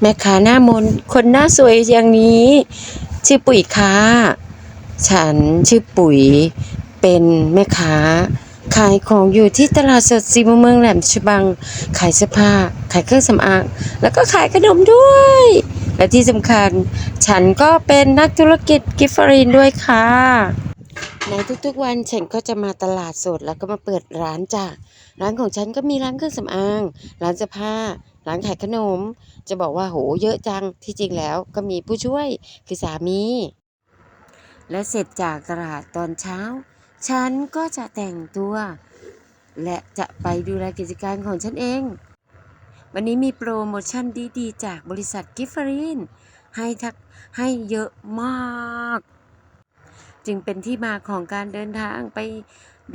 แม่ค้าหน้ามนคนหน้าสวยอย่างนี้ ชื่อปุ๋ยค่ะฉันชื่อปุ๋ย เป็นแม่ค้า ขายของอยู่ที่ตลาดสดสีมุมเมืองแหลมฉบัง ขายเสื้อผ้า ขายเครื่องสำอาง แล้วก็ขายขนมด้วย และที่สำคัญ ฉันก็เป็นนักธุรกิจกิฟฟรีนด้วยค่ะ ในทุกๆวันฉันก็จะมาตลาดสดแล้วก็มาเปิดร้านจ้ะร้านของฉันก็มีร้านเครื่องสำอาง ร้านเสื้อผ้า ร้านขายขนม จะบอกว่าโหเยอะจังที่จริงแล้วก็มีผู้ช่วยคือสามี และเสร็จจากตลาดตอนเช้า ฉันก็จะแต่งตัว และจะไปดูแลกิจการของฉันเอง วันนี้มีโปรโมชั่นดีๆ จากบริษัทกิฟฟรีนให้ทักให้เยอะมาก จึงเป็นที่มาของการเดินทางไป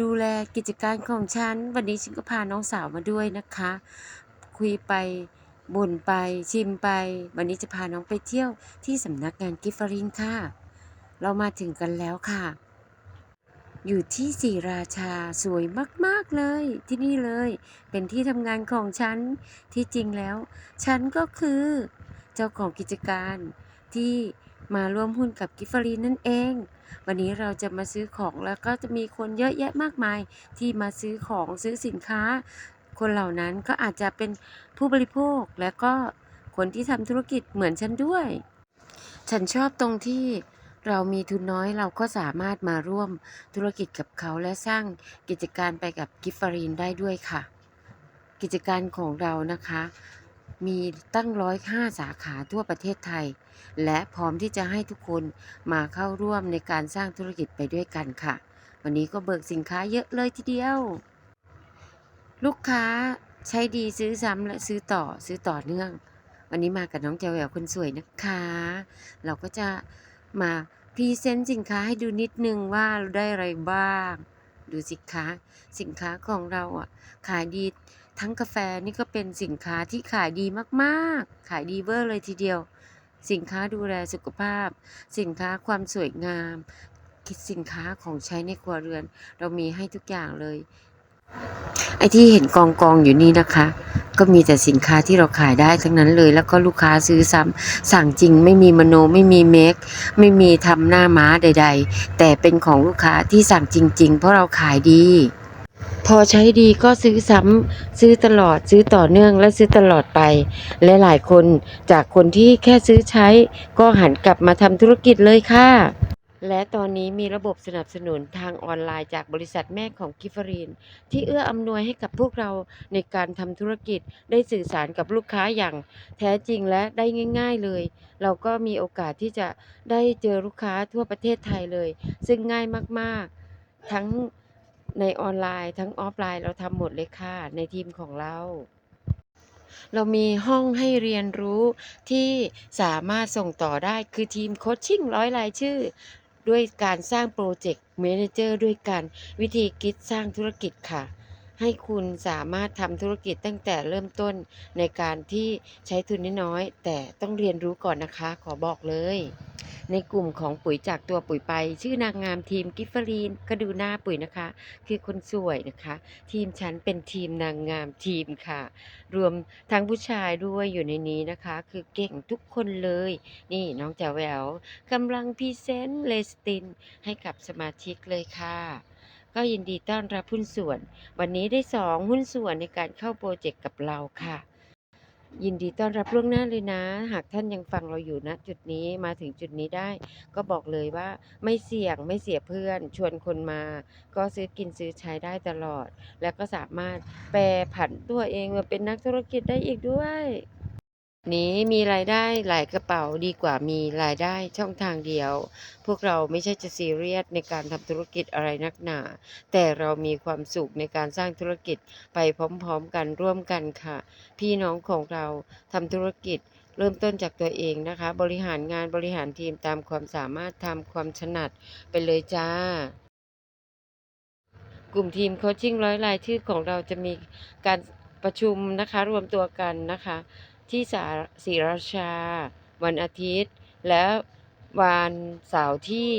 ดูแลกิจการของฉัน วันนี้ฉันก็พาน้องสาวมาด้วยนะคะ คุยไปบ่นไปชิมไป วันนี้จะพาน้องไปเที่ยวที่สำนักงานกิฟฟรินค่ะ เรามาถึงกันแล้วค่ะ อยู่ที่ศรีราชาสวยมากๆเลยที่นี่เลย เป็นที่ทำงานของฉัน ที่จริงแล้ว ฉันก็คือ เจ้าของกิจการที่ มาร่วมหุ้นกับกิฟฟรีนั่นเอง วันนี้เราจะมาซื้อของแล้วก็จะมีคนเยอะแยะมากมาย ที่มาซื้อของซื้อสินค้า คนเหล่านั้นก็อาจจะเป็นผู้บริโภคและก็คนที่ทำธุรกิจเหมือนฉันด้วย ฉันชอบตรงที่เรามีทุนน้อยเราก็สามารถมาร่วมธุรกิจกับเขาและสร้างกิจการไปกับกิฟฟารีนได้ด้วยค่ะ กิจการของเรานะคะ มีตั้งร้อยห้าสาขาทั่วประเทศไทย และพร้อมที่จะให้ทุกคนมาเข้าร่วมในการสร้างธุรกิจไปด้วยกันค่ะ วันนี้ก็เบิกสินค้าเยอะเลยทีเดียว ลูกค้าใช้ดีซื้อซ้ำและซื้อต่อซื้อต่อเนื่อง วันนี้มากับน้องเจวแหววคนสวยนะคะ เราก็จะมาพรีเซนต์สินค้าให้ดูนิดนึงว่าเราได้อะไรบ้าง ดูสินคะสินค้าของเราอะขายดี ทั้งกาแฟนี่ก็เป็นสินค้าที่ขายดีมากๆ ขายดีเวอร์เลยทีเดียว สินค้าดูแลสุขภาพ สินค้าความสวยงามคิดสินค้าของใช้ในครัวเรือน เรามีให้ทุกอย่างเลย ไอ้ที่เห็นกองกองๆอยู่นี่นะคะ ก็มีแต่สินค้าที่เราขายได้ทั้งนั้นเลย แล้วก็ลูกค้าซื้อซ้ำสั่งจริงไม่มีมโนไม่มีเมคไม่มีทำหน้าม้าใด ๆ แต่เป็นของลูกค้าที่สั่งจริง ๆ เพราะเราขายดี พอใช้ดีก็ซื้อซ้ำซื้อตลอดซื้อต่อเนื่องและซื้อตลอดไป และหลายคนจากคนที่แค่ซื้อใช้ ก็หันกลับมาทำธุรกิจเลยค่ะ และตอนนี้มีระบบสนับสนุนทางออนไลน์จากบริษัทแม่ของกิฟฟรีน ที่เอื้ออำนวยให้กับพวกเราในการทำธุรกิจได้สื่อสารกับลูกค้าอย่างแท้จริงและได้ง่าย ๆเลย เราก็มีโอกาสที่จะได้เจอลูกค้าทั่วประเทศไทยเลย ซึ่งง่ายมากๆ ทั้ง ในออนไลน์ทั้งออฟไลน์เราทำหมดเลยค่ะ ในทีมของเรา เรามีห้องให้เรียนรู้ที่สามารถส่งต่อได้คือทีมโคชชิ่งร้อยรายชื่อ ด้วยการสร้างโปรเจกต์เมเนเจอร์ด้วยกัน วิธีคิดสร้างธุรกิจค่ะให้คุณสามารถทำธุรกิจตั้งแต่เริ่มต้นในการที่ใช้ทุนน้อยแต่ต้องเรียนรู้ก่อนนะคะ ขอบอกเลย ในกลุ่มของปุ๋ยจากตัวปุ๋ยไป ชื่อนางงามทีมกิฟฟรีนก็ดูหน้าปุ๋ยนะคะ คือคนสวยนะคะ ทีมฉันเป็นทีมนางงามทีมค่ะ รวมทั้งผู้ชายด้วยอยู่ในนี้นะคะ คือเก่งทุกคนเลย นี่น้องจ๋าแหววกำลังพรีเซนต์เลสตินให้กับสมาชิกเลยค่ะก็ยินดีต้อนรับหุ้นส่วน วันนี้ได้สองหุ้นส่วนในการเข้าโปรเจกต์กับเราค่ะ ยินดีต้อนรับล่วงหน้าเลยนะ หากท่านยังฟังเราอยู่ณจุดนี้มาถึงจุดนี้ได้ ก็บอกเลยว่าไม่เสี่ยงไม่เสียเพื่อน ชวนคนมา ก็ซื้อกินซื้อใช้ได้ตลอด แล้วก็สามารถแปรผันตัวเองมาเป็นนักธุรกิจได้อีกด้วย นี้มีรายได้หลายกระเป๋าดีกว่ามีรายได้ช่องทางเดียว พวกเราไม่ใช่จะซีเรียสในการทำธุรกิจอะไรนักหนา แต่เรามีความสุขในการสร้างธุรกิจไปพร้อมๆกันร่วมกันค่ะ พี่น้องของเราทำธุรกิจเริ่มต้นจากตัวเองนะคะ บริหารงานบริหารทีมตามความสามารถทำความถนัดไปเลยจ้ากลุ่มทีมโคชชิ่งร้อยรายชื่อของเราจะมีการประชุมนะคะ รวมตัวกันนะคะ ที่สาศรีราชา วันอาทิตย์ และวันเสาร์ที่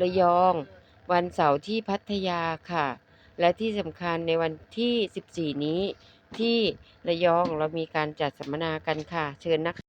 ระยอง วันเสาร์ที่พัทยาค่ะ และที่สำคัญในวันที่ 14 นี้ที่ระยองเรามีการจัดสัมมนากันค่ะ เชิญนะคะ